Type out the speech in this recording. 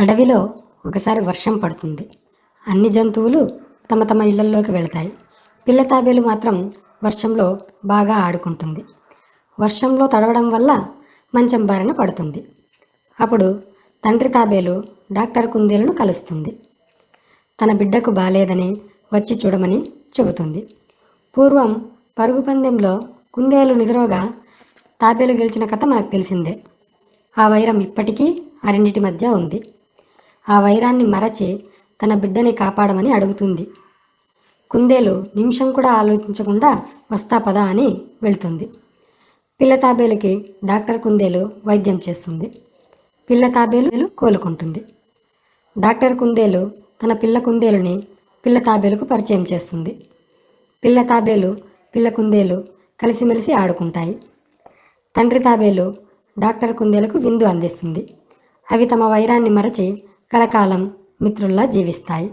అడవిలో ఒకసారి వర్షం పడుతుంది. అన్ని జంతువులు తమ తమ ఇళ్ళల్లోకి వెళతాయి. పిల్ల తాబేలు మాత్రం వర్షంలో బాగా ఆడుకుంటుంది. వర్షంలో తడవడం వల్ల మంచం బారిన పడుతుంది. అప్పుడు తండ్రి తాబేలు డాక్టర్ కుందేలును కలుస్తుంది. తన బిడ్డకు బాలేదని వచ్చి చూడమని చెబుతుంది. పూర్వం పరుగు పందెంలో కుందేలు నిద్రోగా తాబేలు గెలిచిన కథ మనకు తెలిసిందే. ఆ వైరం ఇప్పటికీ ఆ రెండింటి మధ్య ఉంది. ఆ వైరాన్ని మరచి తన బిడ్డని కాపాడమని అడుగుతుంది. కుందేలు నిమిషం కూడా ఆలోచించకుండా వస్తా పదా అని వెళ్తుంది. పిల్ల తాబేలుకి డాక్టర్ కుందేలు వైద్యం చేస్తుంది. పిల్ల తాబేలు కోలుకుంటుంది. డాక్టర్ కుందేలు తన పిల్ల కుందేలుని పిల్ల తాబేలుకు పరిచయం చేస్తుంది. పిల్ల తాబేలు పిల్ల కుందేలు కలిసిమెలిసి ఆడుకుంటాయి. తండ్రి తాబేలు డాక్టర్ కుందేలకు విందు అందిస్తుంది. అవి తమ వైరాన్ని మరచి కలకాలం మిత్రుల్లా జీవిస్తాయి.